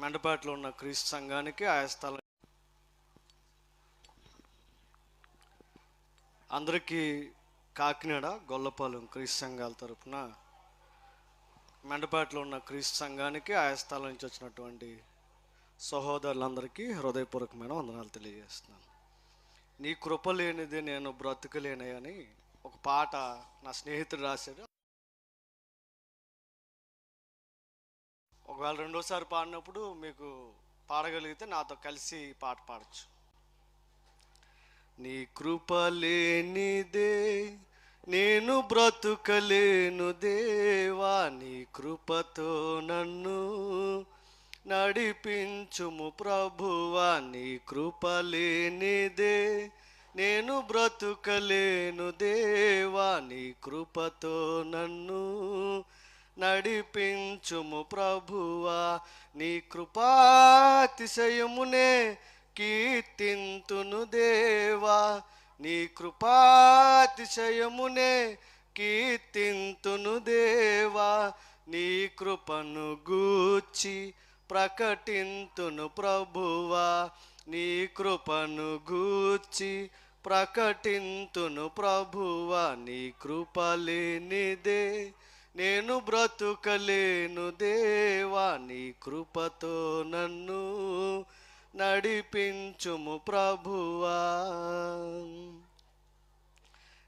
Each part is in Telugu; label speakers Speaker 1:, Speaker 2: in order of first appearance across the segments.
Speaker 1: మెండపాటిలో ఉన్న క్రీస్తు సంఘానికి ఆయా స్థలం అందరికీ కాకినాడ గొల్లపాలెం క్రీస్తు సంఘాల తరపున మెండపాటిలో ఉన్న క్రీస్తు సంఘానికి ఆయా స్థలం నుంచి వచ్చినటువంటి సహోదరులందరికీ హృదయపూర్వకమైన వందనాలు తెలియజేస్తున్నాను. నీ కృప లేనిది నేను బ్రతకలేనని ఒక పాట నా స్నేహితుడు రాశాడు. ఒకవేళ రెండోసారి పాడినప్పుడు మీకు పాడగలిగితే నాతో కలిసి పాట పాడచ్చు. నీ కృప లేనిదే నేను బ్రతుకలేను దేవా నీ కృపతో నన్ను నడిపించుము ప్రభువా నీ కృప లేనిదే నేను బ్రతుకలేను దేవా నీ కృపతో నన్ను నడిపించుము ప్రభువా నీ కృపాతిశయమునే కీర్తింతును దేవా. నీ కృపాతిశయమునే కీర్తింతును దేవా. నీ కృపను గూర్చి ప్రకటింతును ప్రభువా. నీ కృపను గూర్చి ప్రకటింతును ప్రభువా. నీ కృపలేనిదే నేను బ్రతుకలేను దేవా నీ కృపతో నన్ను నడిపించుము ప్రభువా.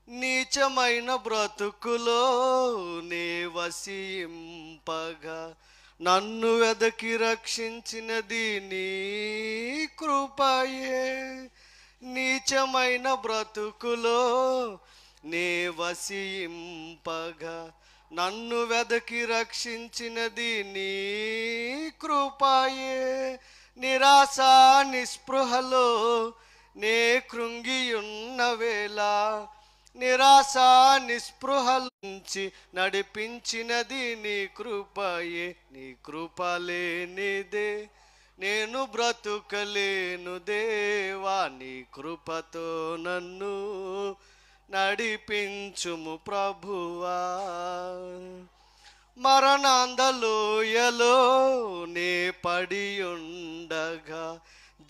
Speaker 1: నీచమైన బ్రతుకులో నే వసింపగా నన్ను వెదకి రక్షించినది నీ కృపయే. నీచమైన బ్రతుకులో నే వసింపగా నన్ను వెదకి రక్షించినది నీ కృపాయే. నిరాశ నిస్పృహలో నే కృంగియున్న వేళ నిరాశ నిస్పృహలుంచి నడిపించినది నీ కృపయే. నీ కృప లేనిదే నేను బ్రతుకలేను దేవా నీ కృపతో నన్ను నడిపించుము ప్రభువా. మరణాందలోయలో నే పడి ఉండగా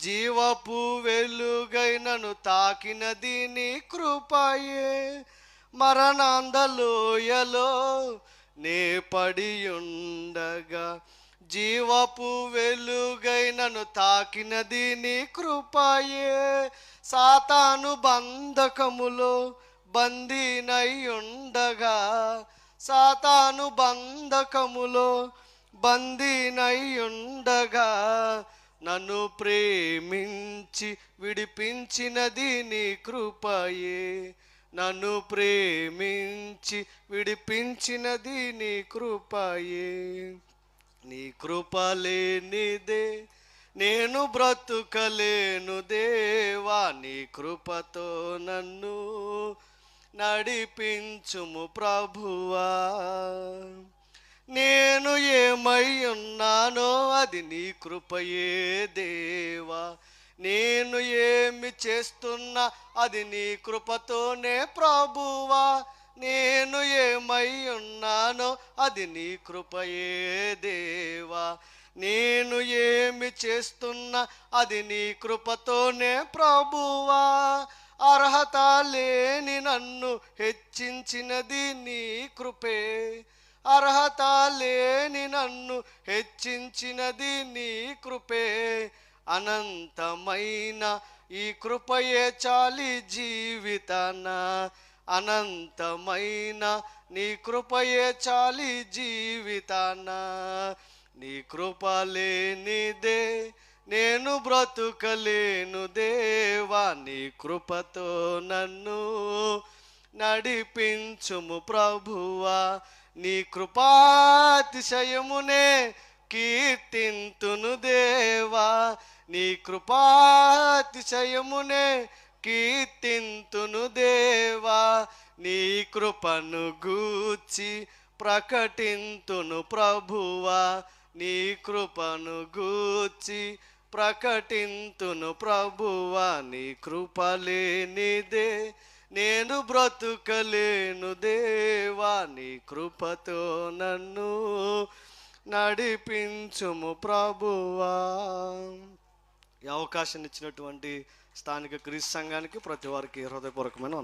Speaker 1: జీవపు వెలుగైనను తాకినది నీ కృపయే. మరణాందలోయలో నే పడి ఉండగా జీవపు వెలుగైనను తాకినది నీ కృపయే. సాతాను బంధకములో బందీనై సాతాను బంధకములో బందీనై నన్ను ప్రేమించి విడిపించినది నీ కృపయే. నన్ను ప్రేమించి విడిపించినది నీ కృపయే. నీ కృప లేనిదే నేను బ్రతుకలేను దేవా. నీ కృపతో నన్ను నడిపించుము ప్రభువా. నేను ఏమై ఉన్నానో అది నీ కృపయే దేవా. నేను ఏమి చేస్తున్నా అది నీ కృపతోనే ప్రభువా. నేను ఏమై ఉన్నానో అది నీ కృపయే దేవా. నేను ఏమి చేస్తున్నా అది నీ కృపతోనే ప్రభువా. హెచ్చించినది నీ కృపే. అర్హత లేని నన్ను హెచ్చించినది నీ కృపే. అనంతమైన ఈ కృపయే చాలి జీవితాన. అనంతమైన నీ కృపయే చాలి జీవితాన. నీ కృప లేనిదే నేను బ్రతుకలేను దేవా. నీ కృపతో నన్ను నడిపించుము ప్రభువా నీ కృపాతిశయమునే కీర్తింతును దేవా. నీ కృపాతిశయమునే కీర్తింతును దేవా. నీ కృపను గూర్చి ప్రకటింతును ప్రభువా. నీ కృపను గూర్చి ప్రకటింతును ప్రభువా. నీ కృపలేనిదే నేను బ్రతుకలేను దేవా నీ కృపతో నన్ను నడిపించుము ప్రభువా. ఈ అవకాశం ఇచ్చినటువంటి స్థానిక క్రీస్తు సంఘానికి ప్రతి వారికి హృదయపూర్వకమైన